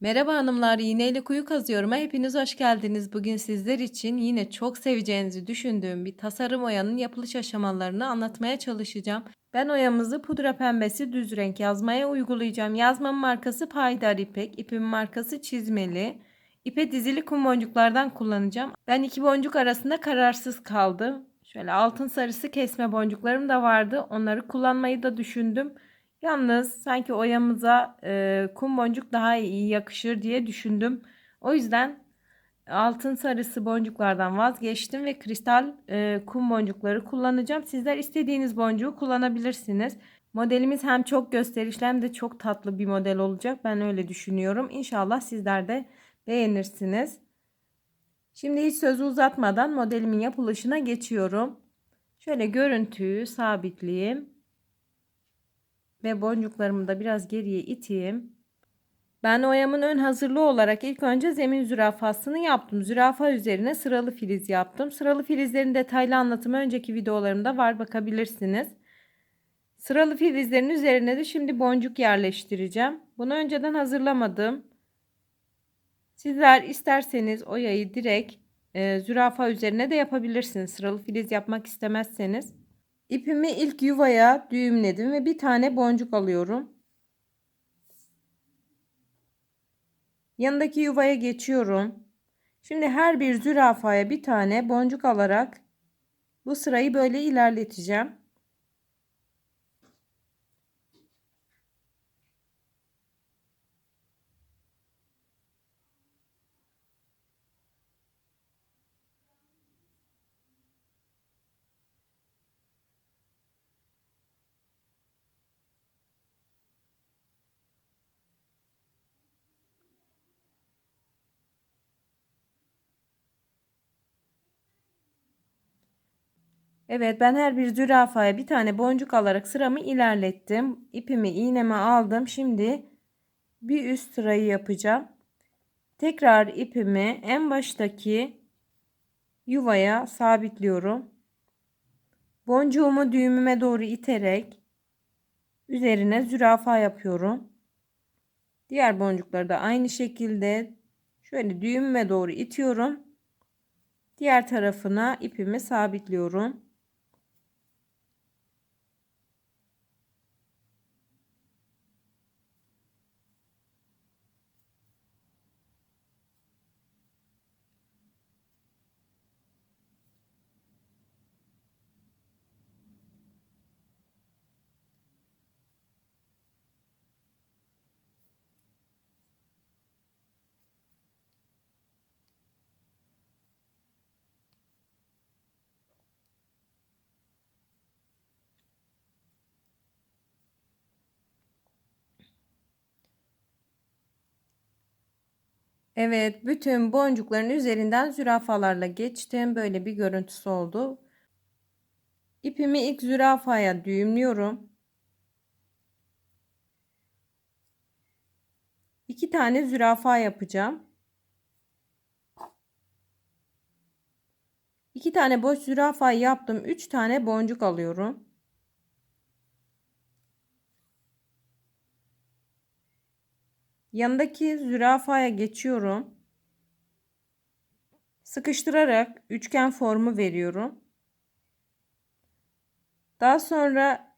Merhaba hanımlar, iğneyle kuyu kazıyorum'a hepiniz hoş geldiniz. Bugün sizler için yine çok seveceğinizi düşündüğüm bir tasarım oyanın yapılış aşamalarını anlatmaya çalışacağım. Ben oyamızı pudra pembesi düz renk yazmaya uygulayacağım. Yazmamın markası Paydar İpek, ipimin markası Çizmeli. İpe dizili kum boncuklardan kullanacağım. Ben iki boncuk arasında kararsız kaldım. Şöyle altın sarısı kesme boncuklarım da vardı. Onları kullanmayı da düşündüm. Yalnız sanki oyamıza e, kum boncuk daha iyi yakışır diye düşündüm. O yüzden altın sarısı boncuklardan vazgeçtim ve kristal e, kum boncukları kullanacağım. Sizler istediğiniz boncuğu kullanabilirsiniz. Modelimiz hem çok gösterişli hem de çok tatlı bir model olacak. Ben öyle düşünüyorum. İnşallah sizler de beğenirsiniz. Şimdi hiç sözü uzatmadan modelimin yapılışına geçiyorum. Şöyle görüntüyü sabitleyeyim ve boncuklarımı da biraz geriye iteyim. Ben oyamın ön hazırlığı olarak ilk önce zemin zürafasını yaptım. Zürafa üzerine sıralı filiz yaptım. Sıralı filizlerin detaylı anlatımı önceki videolarımda var bakabilirsiniz. Sıralı filizlerin üzerine de şimdi boncuk yerleştireceğim. Bunu önceden hazırlamadım. Sizler isterseniz oyayı direkt e, zürafa üzerine de yapabilirsiniz. Sıralı filiz yapmak istemezseniz. İpimi ilk yuvaya düğümledim ve bir tane boncuk alıyorum. Yanındaki yuvaya geçiyorum. Şimdi her bir zürafaya bir tane boncuk alarak bu sırayı böyle ilerleteceğim. Evet ben her bir zürafaya bir tane boncuk alarak sıramı ilerlettim. İpimi iğneme aldım. Şimdi bir üst sırayı yapacağım. Tekrar ipimi en baştaki yuvaya sabitliyorum. Boncuğumu düğümüme doğru iterek üzerine zürafa yapıyorum. Diğer boncukları da aynı şekilde şöyle düğümüme doğru itiyorum. Diğer tarafına ipimi sabitliyorum. Evet, bütün boncukların üzerinden zürafalarla geçtim. Böyle bir görüntüsü oldu. İpimi ilk zürafaya düğümlüyorum. İki tane zürafa yapacağım. İki tane boş zürafa yaptım. Üç tane boncuk alıyorum. Yanındaki zürafaya geçiyorum. Sıkıştırarak üçgen formu veriyorum. Daha sonra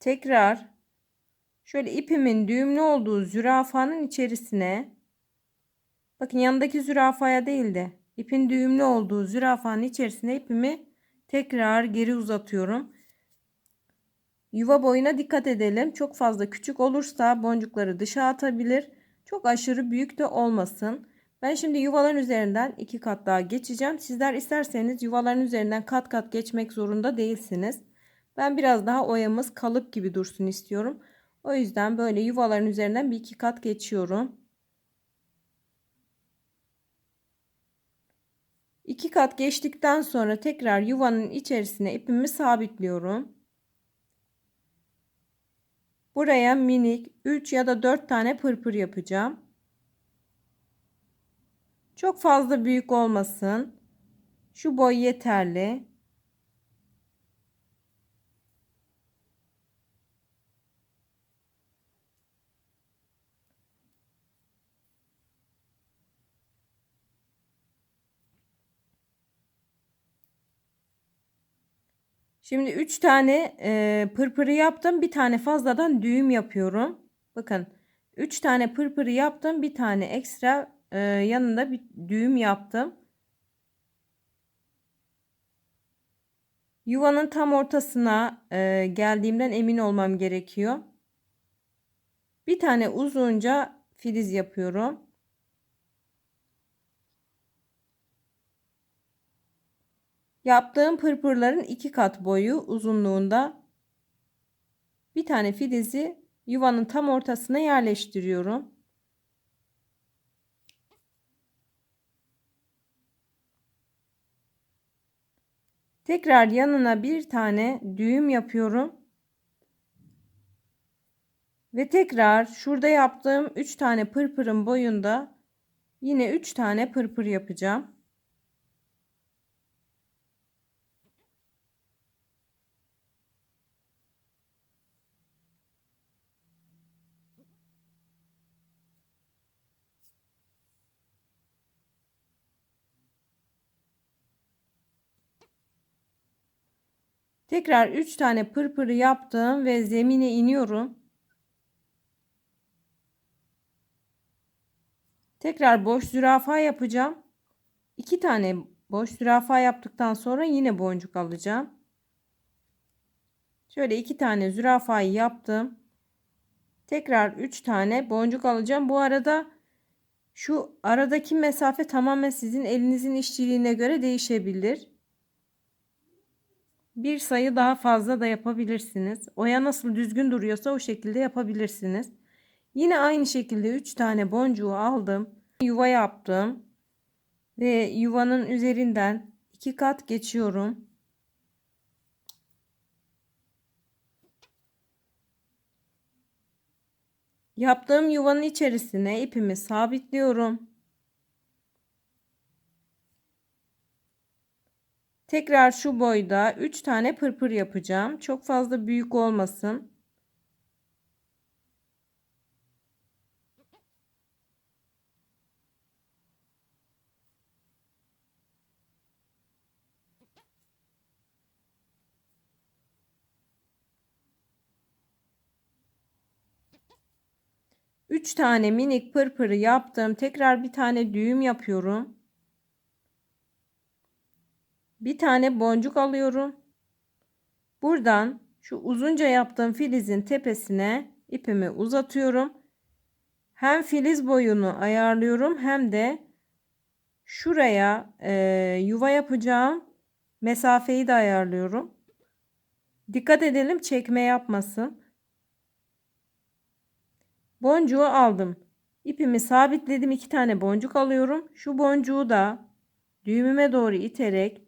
tekrar şöyle ipimin düğümlü olduğu zürafanın içerisine bakın yanındaki zürafaya değil de ipin düğümlü olduğu zürafanın içerisine ipimi tekrar geri uzatıyorum. Yuva boyuna dikkat edelim. Çok fazla küçük olursa boncukları dışa atabilir. Çok aşırı büyük de olmasın. Ben şimdi yuvaların üzerinden iki kat daha geçeceğim. Sizler isterseniz yuvaların üzerinden kat kat geçmek zorunda değilsiniz. Ben biraz daha oyamız kalıp gibi dursun istiyorum. O yüzden böyle yuvaların üzerinden bir iki kat geçiyorum. İki kat geçtikten sonra tekrar yuvanın içerisine ipimi sabitliyorum. Buraya minik 3 ya da 4 tane pırpır yapacağım. Çok fazla büyük olmasın. Şu boy yeterli. Şimdi 3 tane e, pırpırı yaptım. Bir tane fazladan düğüm yapıyorum. Bakın 3 tane pırpırı yaptım. Bir tane ekstra e, yanında bir düğüm yaptım. Yuvanın tam ortasına e, geldiğimden emin olmam gerekiyor. Bir tane uzunca filiz yapıyorum. Yaptığım pırpırların iki kat boyu uzunluğunda bir tane filizi yuvanın tam ortasına yerleştiriyorum. Tekrar yanına bir tane düğüm yapıyorum. Ve tekrar şurada yaptığım 3 tane pırpırın boyunda yine 3 tane pırpır yapacağım. Tekrar 3 tane pırpırı yaptım ve zemine iniyorum. Tekrar boş zürafa yapacağım. 2 tane boş zürafa yaptıktan sonra yine boncuk alacağım. Şöyle 2 tane zürafayı yaptım. Tekrar 3 tane boncuk alacağım. Bu arada şu aradaki mesafe tamamen sizin elinizin işçiliğine göre değişebilir bir sayı daha fazla da yapabilirsiniz. Oya nasıl düzgün duruyorsa o şekilde yapabilirsiniz. Yine aynı şekilde 3 tane boncuğu aldım. Yuva yaptım. Ve yuvanın üzerinden 2 kat geçiyorum. Yaptığım yuvanın içerisine ipimi sabitliyorum. Tekrar şu boyda 3 tane pırpır yapacağım. Çok fazla büyük olmasın. Üç tane minik pırpırı yaptım. Tekrar bir tane düğüm yapıyorum bir tane boncuk alıyorum. Buradan şu uzunca yaptığım filizin tepesine ipimi uzatıyorum. Hem filiz boyunu ayarlıyorum hem de şuraya e, yuva yapacağım mesafeyi de ayarlıyorum. Dikkat edelim çekme yapmasın. Boncuğu aldım. İpimi sabitledim. iki tane boncuk alıyorum. Şu boncuğu da düğümüme doğru iterek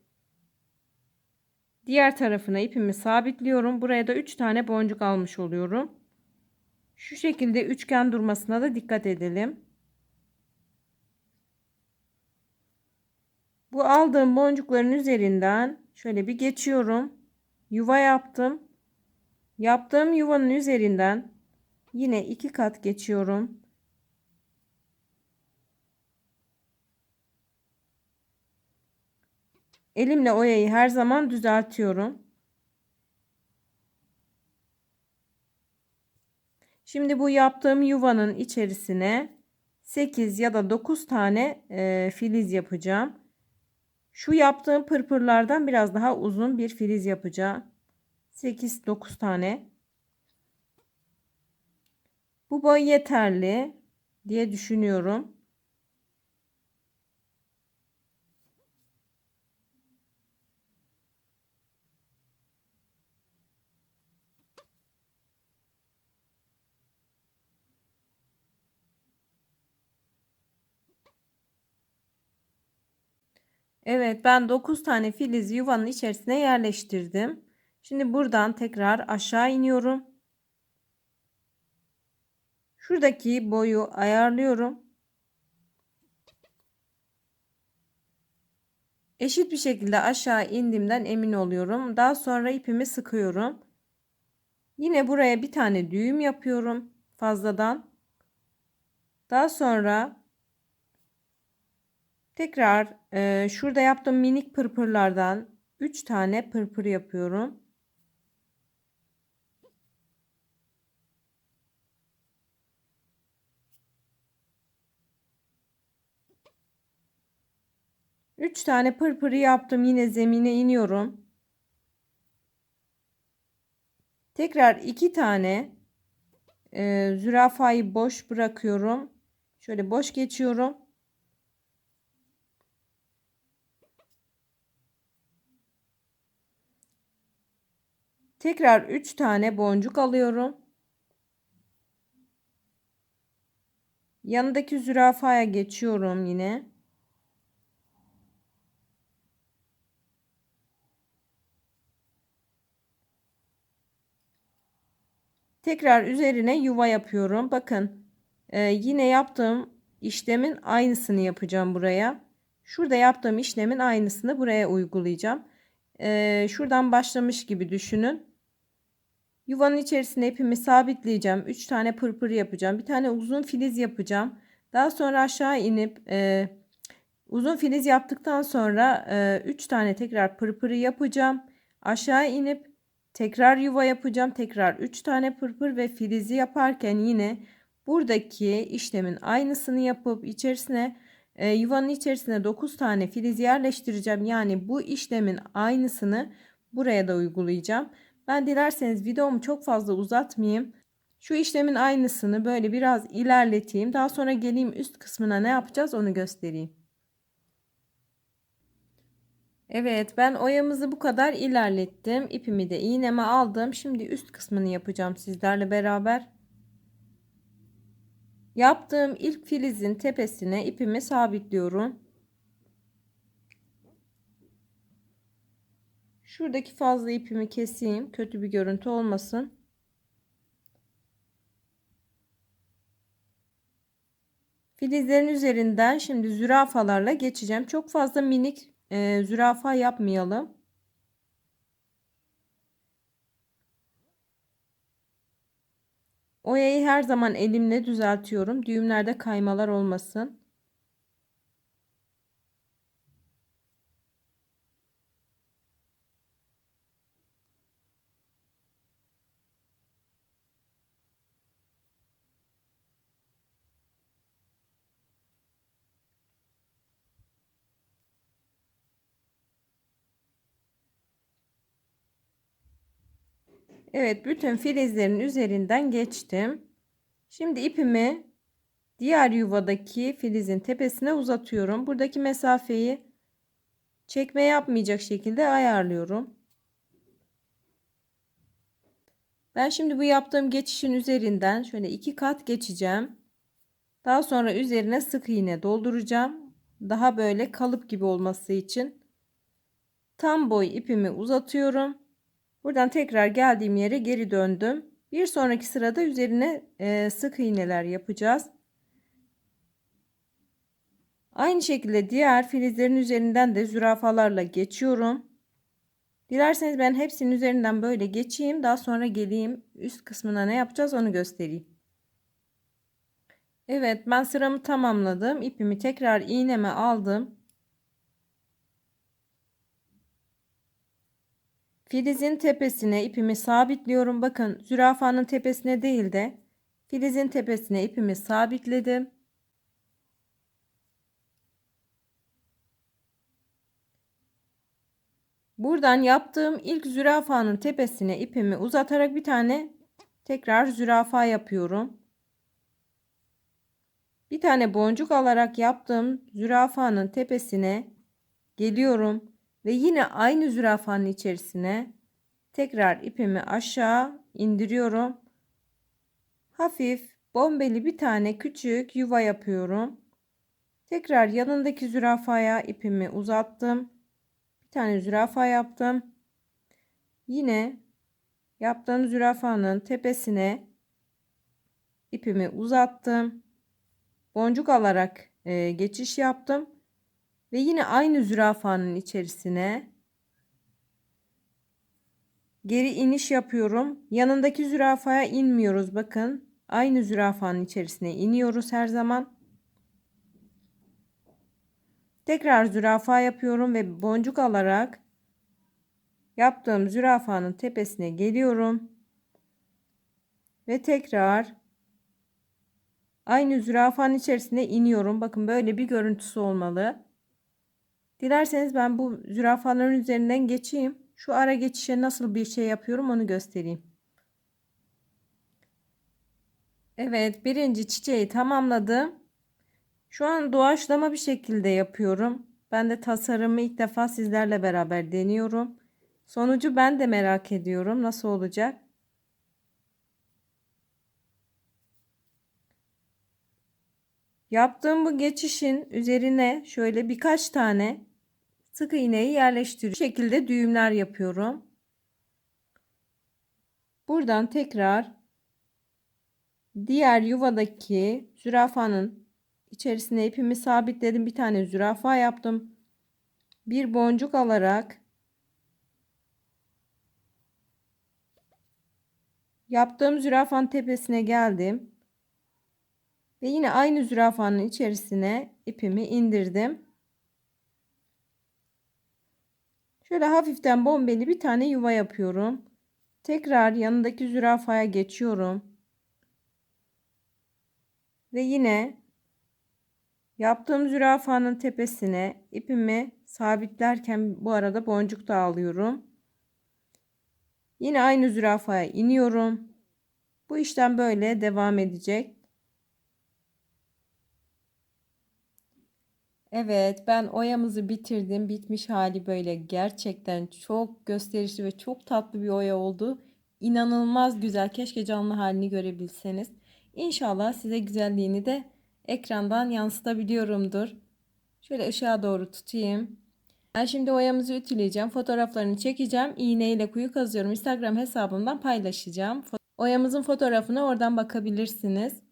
Diğer tarafına ipimi sabitliyorum. Buraya da 3 tane boncuk almış oluyorum. Şu şekilde üçgen durmasına da dikkat edelim. Bu aldığım boncukların üzerinden şöyle bir geçiyorum. Yuva yaptım. Yaptığım yuvanın üzerinden yine iki kat geçiyorum. Elimle oyayı her zaman düzeltiyorum. Şimdi bu yaptığım yuvanın içerisine 8 ya da 9 tane e, filiz yapacağım. Şu yaptığım pırpırlardan biraz daha uzun bir filiz yapacağım. 8-9 tane. Bu boy yeterli diye düşünüyorum. Evet ben 9 tane filiz yuvanın içerisine yerleştirdim. Şimdi buradan tekrar aşağı iniyorum. Şuradaki boyu ayarlıyorum. Eşit bir şekilde aşağı indiğimden emin oluyorum. Daha sonra ipimi sıkıyorum. Yine buraya bir tane düğüm yapıyorum fazladan. Daha sonra Tekrar e, şurada yaptığım minik pırpırlardan 3 tane pırpır yapıyorum. Üç tane pırpırı yaptım. Yine zemine iniyorum. Tekrar iki tane e, zürafayı boş bırakıyorum. Şöyle boş geçiyorum. Tekrar 3 tane boncuk alıyorum. Yanındaki zürafaya geçiyorum yine. Tekrar üzerine yuva yapıyorum. Bakın e, yine yaptığım işlemin aynısını yapacağım buraya. Şurada yaptığım işlemin aynısını buraya uygulayacağım. E, şuradan başlamış gibi düşünün. Yuvanın içerisine ipimi sabitleyeceğim. 3 tane pırpır yapacağım. Bir tane uzun filiz yapacağım. Daha sonra aşağı inip e, uzun filiz yaptıktan sonra 3 e, tane tekrar pırpırı yapacağım. Aşağı inip tekrar yuva yapacağım. Tekrar 3 tane pırpır ve filizi yaparken yine buradaki işlemin aynısını yapıp içerisine e, yuvanın içerisine 9 tane filiz yerleştireceğim. Yani bu işlemin aynısını buraya da uygulayacağım. Ben dilerseniz videomu çok fazla uzatmayayım. Şu işlemin aynısını böyle biraz ilerleteyim. Daha sonra geleyim üst kısmına ne yapacağız onu göstereyim. Evet ben oyamızı bu kadar ilerlettim. İpimi de iğneme aldım. Şimdi üst kısmını yapacağım sizlerle beraber. Yaptığım ilk filizin tepesine ipimi sabitliyorum. Şuradaki fazla ipimi keseyim. Kötü bir görüntü olmasın. Filizlerin üzerinden şimdi zürafalarla geçeceğim. Çok fazla minik e, zürafa yapmayalım. Oyayı her zaman elimle düzeltiyorum. Düğümlerde kaymalar olmasın. Evet bütün filizlerin üzerinden geçtim. Şimdi ipimi diğer yuvadaki filizin tepesine uzatıyorum. Buradaki mesafeyi çekme yapmayacak şekilde ayarlıyorum. Ben şimdi bu yaptığım geçişin üzerinden şöyle iki kat geçeceğim. Daha sonra üzerine sık iğne dolduracağım. Daha böyle kalıp gibi olması için tam boy ipimi uzatıyorum. Buradan tekrar geldiğim yere geri döndüm. Bir sonraki sırada üzerine e, sık iğneler yapacağız. Aynı şekilde diğer filizlerin üzerinden de zürafalarla geçiyorum. Dilerseniz ben hepsinin üzerinden böyle geçeyim. Daha sonra geleyim üst kısmına ne yapacağız onu göstereyim. Evet ben sıramı tamamladım. İpimi tekrar iğneme aldım. Filizin tepesine ipimi sabitliyorum. Bakın zürafanın tepesine değil de filizin tepesine ipimi sabitledim. Buradan yaptığım ilk zürafanın tepesine ipimi uzatarak bir tane tekrar zürafa yapıyorum. Bir tane boncuk alarak yaptığım zürafanın tepesine geliyorum. Ve yine aynı zürafanın içerisine tekrar ipimi aşağı indiriyorum. Hafif bombeli bir tane küçük yuva yapıyorum. Tekrar yanındaki zürafaya ipimi uzattım. Bir tane zürafa yaptım. Yine yaptığım zürafanın tepesine ipimi uzattım. Boncuk alarak e, geçiş yaptım. Ve yine aynı zürafanın içerisine geri iniş yapıyorum. Yanındaki zürafaya inmiyoruz bakın. Aynı zürafanın içerisine iniyoruz her zaman. Tekrar zürafa yapıyorum ve boncuk alarak yaptığım zürafanın tepesine geliyorum. Ve tekrar aynı zürafanın içerisine iniyorum. Bakın böyle bir görüntüsü olmalı. Dilerseniz ben bu zürafaların üzerinden geçeyim. Şu ara geçişe nasıl bir şey yapıyorum onu göstereyim. Evet birinci çiçeği tamamladım. Şu an doğaçlama bir şekilde yapıyorum. Ben de tasarımı ilk defa sizlerle beraber deniyorum. Sonucu ben de merak ediyorum. Nasıl olacak? Yaptığım bu geçişin üzerine şöyle birkaç tane sık iğneyi yerleştiriyorum. Bu şekilde düğümler yapıyorum. Buradan tekrar diğer yuvadaki zürafanın içerisine ipimi sabitledim. Bir tane zürafa yaptım. Bir boncuk alarak yaptığım zürafanın tepesine geldim. Ve yine aynı zürafanın içerisine ipimi indirdim. Şöyle hafiften bombeli bir tane yuva yapıyorum. Tekrar yanındaki zürafaya geçiyorum. Ve yine yaptığım zürafanın tepesine ipimi sabitlerken bu arada boncuk da alıyorum. Yine aynı zürafaya iniyorum. Bu işlem böyle devam edecek. Evet ben oyamızı bitirdim. Bitmiş hali böyle gerçekten çok gösterişli ve çok tatlı bir oya oldu. İnanılmaz güzel. Keşke canlı halini görebilseniz. İnşallah size güzelliğini de ekrandan yansıtabiliyorumdur. Şöyle ışığa doğru tutayım. Ben şimdi oyamızı ütüleyeceğim. Fotoğraflarını çekeceğim. İğne ile kuyu kazıyorum. Instagram hesabımdan paylaşacağım. Oyamızın fotoğrafına oradan bakabilirsiniz.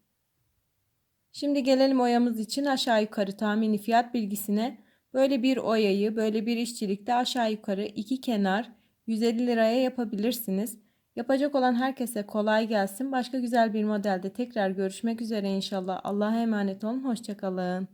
Şimdi gelelim oyamız için aşağı yukarı tahmini fiyat bilgisine. Böyle bir oyayı böyle bir işçilikte aşağı yukarı iki kenar 150 liraya yapabilirsiniz. Yapacak olan herkese kolay gelsin. Başka güzel bir modelde tekrar görüşmek üzere inşallah. Allah'a emanet olun. Hoşçakalın.